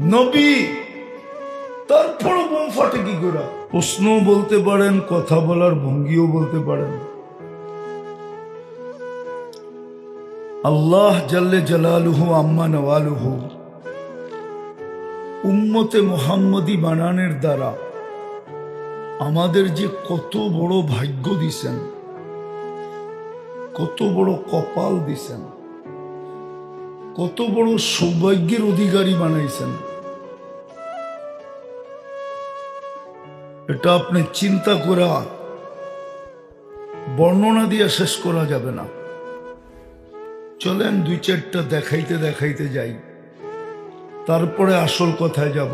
নবী তারপরও বোম ফাটে কি করে? প্রশ্ন বলতে পারেন, কথা বলার ভঙ্গিও বলতে পারেন। আল্লাহ জাল্লে জালালুহু আম্মা নওয়ালুহু উম্মতে মোহাম্মদী বানানের দ্বারা আমাদের যে কত বড় ভাগ্য দিছেন, কত বড় কপাল দিছেন, কত বড় সৌভাগ্যের অধিকারী বানাইছেন। এটা আপনি চিন্তা করা বর্ণনা দিয়ে শেষ করা যাবে না। চলেন দুই চারটা দেখাইতে দেখাইতে যাই। তারপরে আসল কথায় যাব।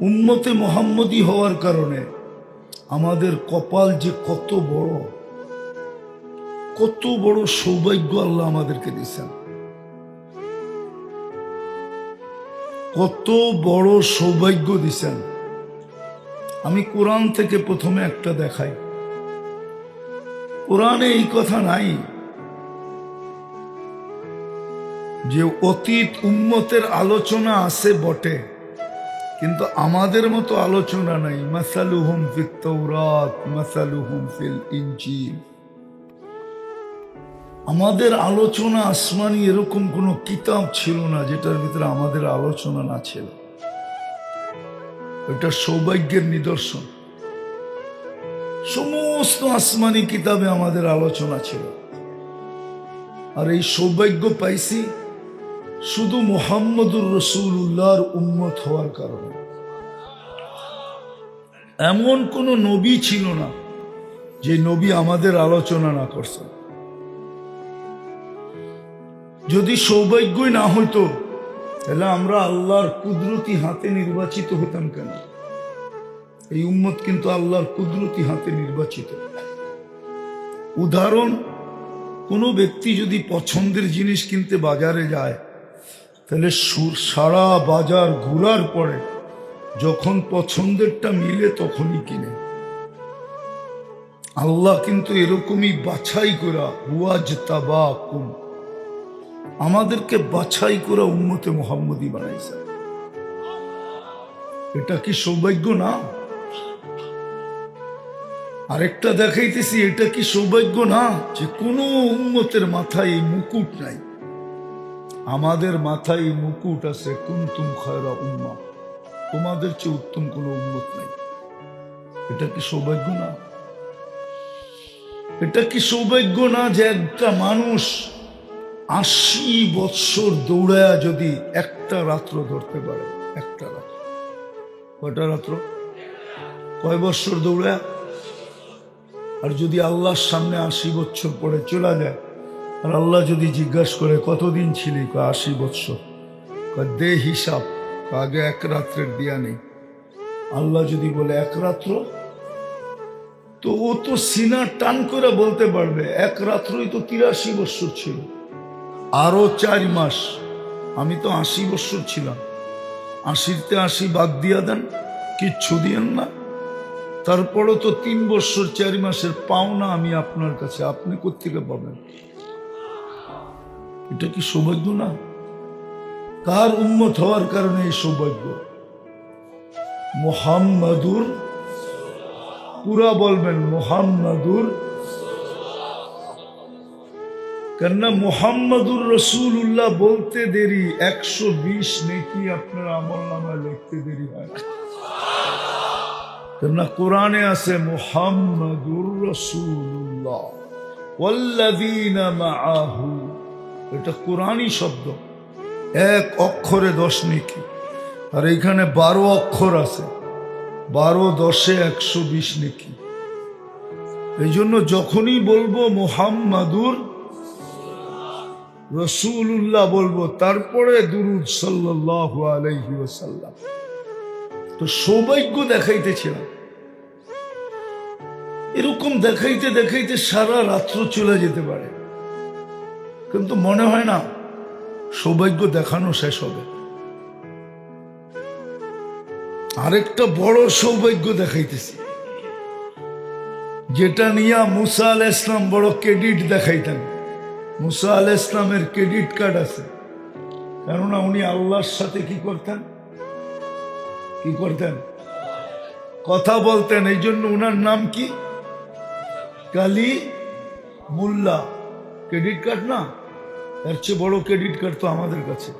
উম্মতে মোহাম্মদি হওয়ার কারণে আমাদের কপাল যে কত বড় কত বড় সৌভাগ্য আল্লাহ আমাদেরকে দিচ্ছেন কত বড় সৌভাগ্য দিছেন আমি কোরআন থেকে প্রথমে একটা দেখাই। কোরআনে এই কথা নাই যে অতীত উম্মতের আলোচনা আছে বটে, কিন্তু আমাদের মতো আলোচনা নাই। মাসালুহুম ফিত তৌরাত মাসালুহুম ফিল ইনজিল। আমাদের আলোচনা আসমানি এরকম কোনো কিতাব ছিল না যেটার ভিতরে আমাদের আলোচনা না ছিল। এটা সৌভাগ্যের নিদর্শন। সমস্ত আসমানি কিতাবে আমাদের আলোচনা ছিল। আর এই সৌভাগ্য পাইছি শুধু মোহাম্মদুর রসুল উল্লাহর উম্মত হওয়ার কারণে। এমন কোন নবী ছিল না যে নবী আমাদের আলোচনা না করছে। যদি সৌভাগ্যই না হইতো তাহলে আমরা আল্লাহর কুদরতি হাতে নির্বাচিত হতাম কেন? এই উম্মত কিন্তু আল্লাহর কুদরতি হাতে নির্বাচিত। উদাহরণ, কোনো ব্যক্তি যদি পছন্দের জিনিস কিনতে বাজারে যায়, তাহলে সারা বাজার ঘোরার পরে যখন পছন্দেরটা মিলে তখনই কিনে। আল্লাহ কিন্তু এরকমই বাছাই করা হুয়াজ তাবা কুম আমাদেরকে বাছাই করা উম্মতে মোহাম্মদী বানাইছে। এটা কি সৌভাগ্য না? আরেকটা দেখাইতেছি, এটা কি সৌভাগ্য না যে কোনো উম্মতের মাথায় মুকুট নাই? আমাদের মাথায় মুকুট আছে, কুন্তুম খয়রা উম্মা। তোমাদের চেয়ে উত্তম কোনো উন্মত নাই। এটা কি সৌভাগ্য না? এটা কি সৌভাগ্য না যে একটা মানুষ আশি বৎসর দৌড়ায়া যদি একটা রাত্র ধরতে পারে, একটা রাত্র। কয়টা রাত্র? কয় বৎসর দৌড়ায়া? আর যদি আল্লাহর সামনে আশি বৎসর পরে চলে যায়, আর আল্লাহ যদি জিজ্ঞাসা করে, কতদিন ছিলি? কয়, আশি বৎসর। কয়, দে হিসাব। আগে এক রাত্রের দিয়া নেই। আল্লাহ যদি বলে, এক রাত্র? তো ও তো সিনা টান করে বলতে পারবে, এক রাত্রই তো তিরাশি বৎসর ছিল। আরও চার মাস। আমি তো আশি বৎসর ছিলাম। আশিতে আশি বাদ দিয়া দেন, কিচ্ছু দিয়েন না। তারপরও তো তিন বছর, চার মাসের পাওনা আমি আপনার কাছে। আপনি কোথেকে পাবেন? এটা কি সৌভাগ্য না? কার উন্মত হওয়ার কারণে এই সৌভাগ্য? মোহাম্মদুর, পুরা বলবেন মোহাম্মদুর কেননা মোহাম্মদুর রসুল্লাহ বলতে দেরি, একশো বিশ নেকি আপনার আমল নামায় লিখতে দেরি হয়। কেননা কোরআনে আছে মোহাম্মদুর রসুল্লাহ ওয়াল্লাযীনা এটা কোরআনই শব্দ। এক অক্ষরে দশ নেকি। আর এখানে বারো অক্ষর আছে। বারো দশে একশো বিশ নেকি। এই জন্য যখনই বলব মোহাম্মদুর রসুল্লাহ বলব, তারপরে দুরুদ সাল্লাহ আলাইহি ওসাল্লাম তো সৌভাগ্য দেখাইতেছিলাম। এরকম দেখাইতে দেখাইতে সারা রাত্র চলে যেতে পারে। কিন্তু মনে হয় না, সৌভাগ্য দেখানো শেষ হবে। আরেকটা বড় সৌভাগ্য দেখাইতেছি। যেটা নিয়ে মুসা আল ইসলাম বড় ক্রেডিট দেখাইতেন। মুসা আল ইসলামের ক্রেডিট কার্ড আছে। কেননা উনি আল্লাহর সাথে কি করতেন? কি করতেন? কথা বলতেন। এই জন্য উনার নাম কি? কালি মোল্লা। ক্রেডিট কার্ড না? এর চেয়ে বড় ক্রেডিট কার্ড তো আমাদের কাছে।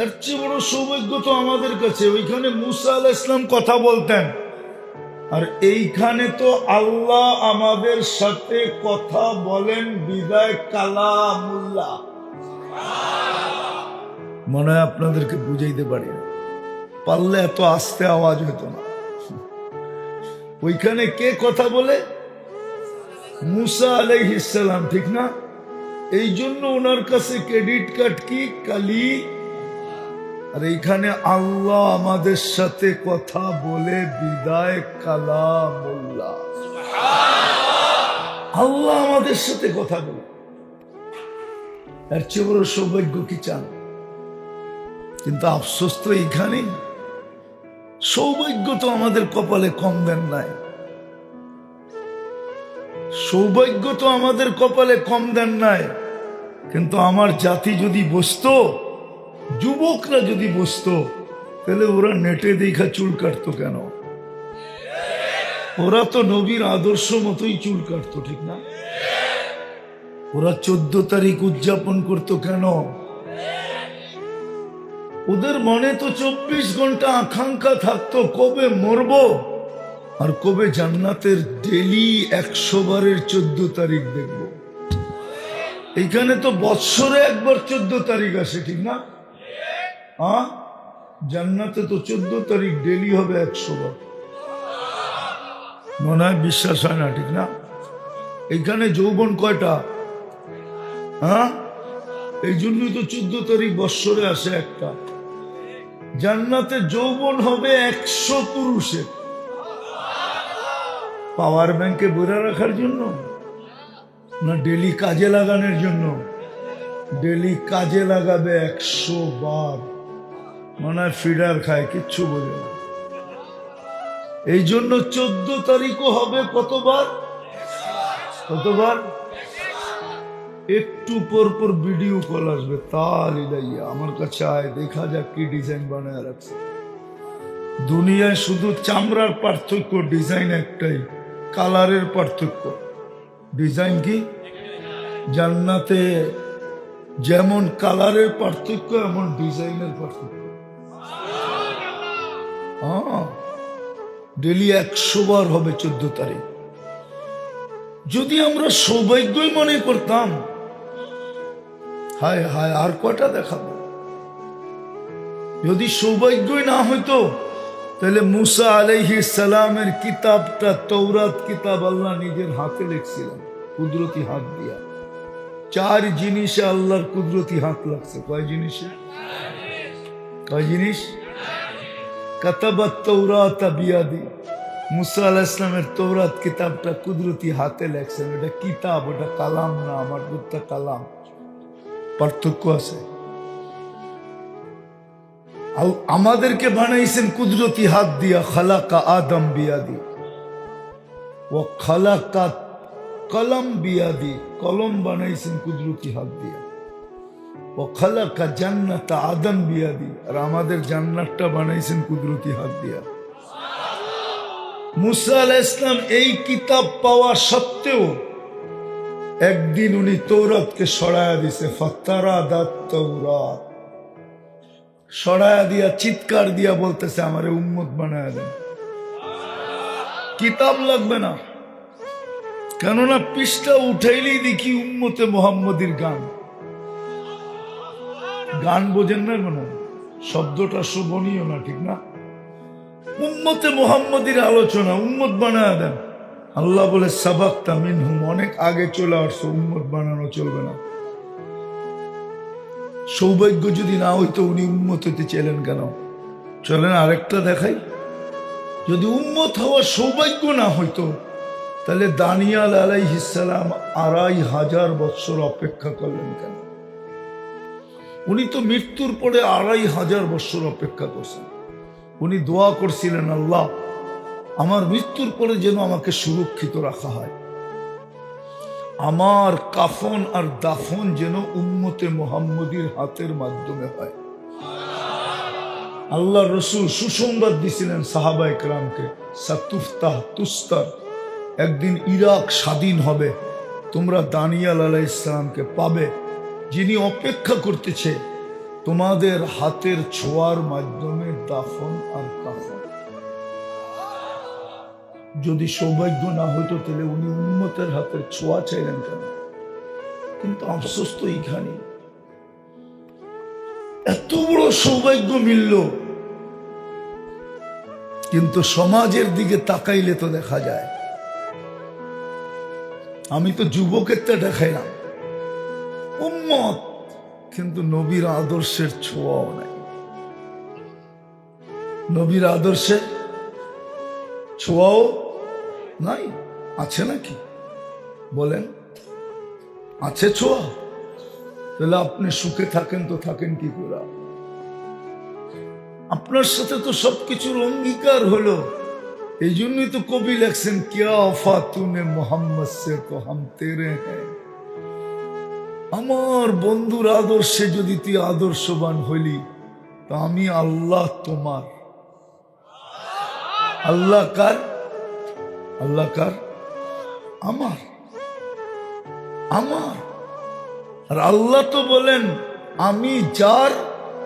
এর চেয়ে বড় সৌভাগ্য তো আমাদের কাছে। ওইখানে মুসা আল ইসলাম কথা বলতেন। আর এইখানে তো আল্লাহ আমাদের সাথে কথা বলেন বিদায় কালামুল্লাহ। মনে হয় আপনাদেরকে বুঝাইতে পারি না। পারলে এত আস্তে আওয়াজ হতো না। ওইখানে কে কথা বলে? মুসা আলাইহিসালাম ঠিক না? এই জন্য ওনার কাছে ক্রেডিট কার্ড কি? কালি আর এইখানে আল্লাহ আমাদের সাথে কথা বলে বিদায় কালামুল্লাহ। আল্লাহ আমাদের সাথে কথা বলে। এর চেয়ে বড় সৌভাগ্য কি চান? কিন্তু আফসোস তো এইখানেই। সৌভাগ্য তো আমাদের কপালে কম দেন নাই। সৌভাগ্য তো আমাদের কপালে কম দেন নাই। কিন্তু আমার জাতি যদি বসতো যুবকরা যদি বসতো, তাহলে ওরা নেটে দেখা চুল কাটতো কেন? ওরা তো নবীর আদর্শ মতোই চুল কাটতো, ঠিক না? ওরা চোদ্দ তারিখ উদযাপন করতো কেন? ওদের মনে তো চব্বিশ ঘণ্টা আকাঙ্ক্ষা থাকতো, কবে মরব? আর কবে জান্নাতের ডেলি একশো বারের চোদ্দ তারিখ দেখব? এইখানে তো বৎসরে একবার চোদ্দ তারিখ আসে, ঠিক না? হ্যাঁ জান্নাতে তো চোদ্দ তারিখ ডেলি হবে একশো বার। মনে হয় বিশ্বাস হয় না, ঠিক না? এখানে যৌবন কয়টা? হ্যাঁ এই জন্যই তো চোদ্দ তারিখ বৎসরে আসে একটা। জান্নাতে যৌবন হবে একশো পুরুষের। পাওয়ার ব্যাংকে বইরা রাখার জন্য? না ডেলি কাজে লাগানোর জন্য? ডেলি কাজে লাগাবে একশো বার। মনে হয় ফিডার খায়, কিচ্ছু বোঝে না। এই জন্য চোদ্দ তারিখও হবে কতবার? কতবার? একটু পর পর ভিডিও কল আসবে। তালি দাইয়া আমার কাছে আয়, দেখা যাক কি ডিজাইন বানায় রাখছে দুনিয়ায় শুধু চামড়ার পার্থক্য ডিজাইন একটাই কালারের পার্থক্য। ডিজাইন কি? জান্নাতে যেমন কালারের পার্থক্য, এমন ডিজাইনের পার্থক্য। হ্যাঁ। ডেলি একশো বার হবে চোদ্দ তারিখ। যদি আমরা সৌভাগ্যই মনে করতাম, হায় হায়, আর কটা দেখাবো? যদি সৌভাগ্যই না হইতো, তাহলে মুসা আলাইহি সালামের কিতাবটা তৌরাত কিতাব আল্লাহ নিজের হাতে লিখছিলেন, কুদরতি হাত দিয়া। চার জিনিসে আল্লাহর কুদরতি হাত লাগছে। কয় জিনিসে? কয় জিনিস? কাতাবাত তৌরাত বিয়াদি। মুসা আলাহ ইসলামের তৌরাত কিতাবটা কুদরতি হাতে লেখছেন। এটা কিতাব ওটা কালাম না, আমার দুটা কালাম। পার্থক্য আছে। আমাদেরকে বানাইছেন কুদরতি হাত দিয়া খালাকা আদম বিয়াদি। ও খালাকা কলম বিয়াদি। কলম বানাইছেন কুদরতি হাত দিয়া। ও খালাকা জান্নাত আদম আর আমাদের জান্নাতটা বানাইছেন কুদরতি হাত দিয়া। মুসা আলাহ ইসলাম এই কিতাব পাওয়া সত্ত্বেও একদিন উনি তৌরাতকে সরায়া দিছে ফতারা দাত তৌরাত সরায়া দিয়া, চিৎকার দিয়া বলতেছে, আমারে উম্মত বানায় দেন। কিতাব লাগবে না। কেননা পৃষ্ঠা উঠাইলেই দেখি উম্মতে মোহাম্মদীর গান। গান বোঝেন না কেন? শব্দটা শোভনীয় না, ঠিক না? উম্মতে মোহাম্মদীর আলোচনা, উম্মত বানায় দেন। আল্লাহ বলে, সাবাক্তা মিনহুম, অনেক আগে চলে আসছো, উম্মত বানানো চলবে না। সৌভাগ্য যদি না হইতো, উনি উন্মত হইতে চেলেন কেন? চলেন আরেকটা দেখাই। যদি উন্মত হওয়ার সৌভাগ্য না হইতো, তাহলে দানিয়াল আলাইহিসালাম আড়াই হাজার বৎসর অপেক্ষা করলেন কেন? উনি তো মৃত্যুর পরে আড়াই হাজার বৎসর অপেক্ষা করছেন। উনি দোয়া করছিলেন, আল্লাহ, আমার মৃত্যুর পরে যেন আমাকে সুরক্ষিত রাখা হয়। আমার কাফন আর দাফন যেন উম্মতে মোহাম্মদীর হাতের মাধ্যমে হয়। আল্লাহ রসুল সুসংবাদ দিছিলেন সাহাবা একরামকে সাতুফতাহ তুস্তার, একদিন ইরাক স্বাধীন হবে, তোমরা দানিয়াল আলাহ ইসলামকে পাবে যিনি অপেক্ষা করতেছে, তোমাদের হাতের ছোঁয়ার মাধ্যমে দাফন আর কাফন। যদি সৌভাগ্য না হইতো, তাহলে উনি উন্মতের হাতের ছোঁয়া চাইলেন কেন? কিন্তু আফসোস তো এইখানে। এত বড় সৌভাগ্য মিলল। কিন্তু সমাজের দিকে তাকাইলে তো দেখা যায়। আমি তো যুবকেরটা দেখাইলাম। উম্মত, কিন্তু নবীর আদর্শের ছোঁয়াও নাই। নবীর আদর্শের ছোঁয়াও নাই, আছে নাকি? বলেন, আছে ছোঁয়া। তাহলে আপনি সুখে থাকেন তো থাকেন কি করে? আপনার সাথে তো সবকিছুর অঙ্গীকার হলো। এই জন্যই তো কবি লেখছেন, কিয়া অফা তুনে মোহাম্মদ সে তো হাম তেরে হ্যাঁ আমার বন্ধুর আদর্শে যদি তুই আদর্শবান হইলি, তা আমি আল্লাহ তোমার। আল্লাহ কার? আল্লাহ কার? আমার। আমার। আর আল্লাহ তো বলেন, আমি যার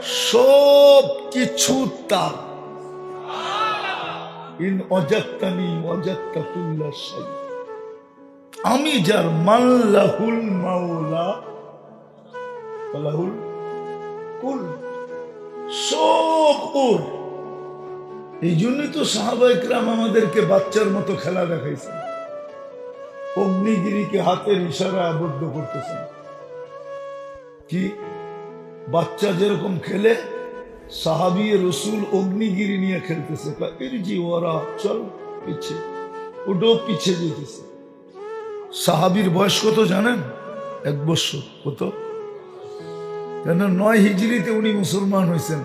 সব কিছু তার ইন অজাত্তানি শাই আমি যার মাল্লাহুল মাওলা। মাল্লাহুল কুল সব ওর এই জন্যই তো সাহাবা ইকরাম আমাদেরকে বাচ্চার মতো খেলা দেখাইছেন। অগ্নিগিরিকে হাতের ইশারা আবদ্ধ করতেছেন। কি? বাচ্চা যেরকম খেলে, সাহাবি রসুল অগ্নিগিরি নিয়ে খেলতেছে। ওরা, চল, পিছে। ওটাও পিছে যেতেছে। সাহাবির বয়স কত জানেন? এক বছর, কত? কেন নয় হিজড়িতে উনি মুসলমান হয়েছেন,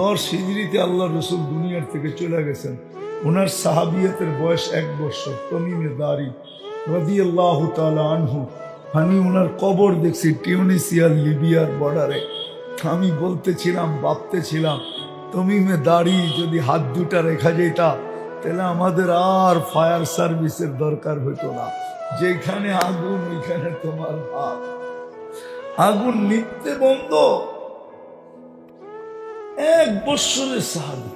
দশ হিজড়িতে আল্লাহ রসুল দুনিয়ার থেকে চলে গেছেন। ওনার সাহাবিয়তের বয়স এক বছর তমিমে দাঁড়ি রবি আল্লাহ আনহু। আমি ওনার কবর দেখছি টিউনিসিয়ার লিবিয়ার বর্ডারে। আমি বলতেছিলাম, ভাবতেছিলাম তমিমে দাড়ি যদি হাত দুটা রেখা যেটা তাহলে আমাদের আর ফায়ার সার্ভিসের দরকার হইতো না। যেখানে আগুন, ওইখানে তোমার হাত। আগুন নিতে বন্ধ। এক বৎসরের সাহাবি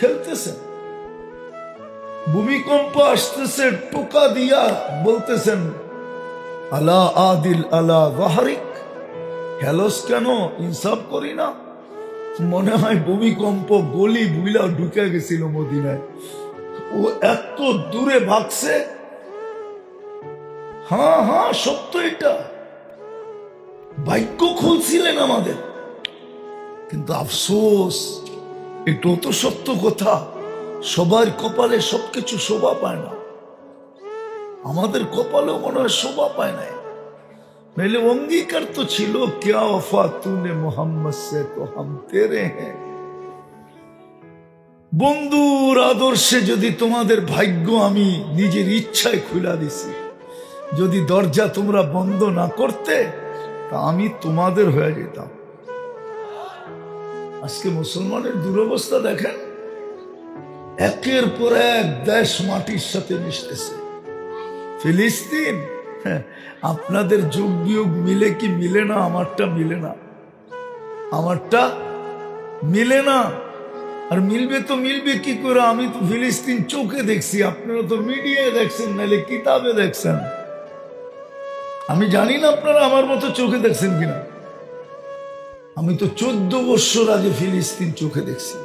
খেলতেছেন ভূমিকম্প আসতেছে, টোকা দিয়া বলতেছেন, আলা আদিল আলা গাহারিক হেলস কেন, ইনসাফ করি না? মনে হয় ভূমিকম্প গলি বুইলা ঢুকে গেছিল মদিনায়। ও এত দূরে ভাগছে। হ্যাঁ হ্যাঁ সত্য এটা। ভাগ্য খুলছিলেন আমাদের। কিন্তু আফসোস এটাও তো সত্য কথা, সবার কপালে সবকিছু শোভা পায় না। আমাদের কপালেও মনে হয় শোভা পায় না মেলে অঙ্গীকার তো ছিল, ক্যা ওফা তুনে মোহাম্মদ সে তো হাম তেরে হ্যাঁ। বন্ধুর আদর্শে যদি তোমাদের ভাগ্য আমি নিজের ইচ্ছায় খুলা দিছি, যদি দরজা তোমরা বন্ধ না করতে তা আমি তোমাদের হয়ে যেতাম। আজকে মুসলমানের দুরবস্থা দেখেন একের পর এক দেশ মাটির সাথে মিশতেছে। ফিলিস্তিন হ্যাঁ, আপনাদের যোগ বিয়োগ মিলে কি মিলে না? আমারটা মিলে না। আমারটা মিলে না। আর মিলবে তো মিলবে কি করে? আমি তো ফিলিস্তিন চোখে দেখছি আপনারা তো মিডিয়ায় দেখছেন নাহলে কিতাবে দেখছেন। আমি জানি না আপনারা আমার মতো চোখে দেখছেন কিনা। আমি তো চোদ্দ বৎসর আগে ফিলিস্তিন চোখে দেখছি।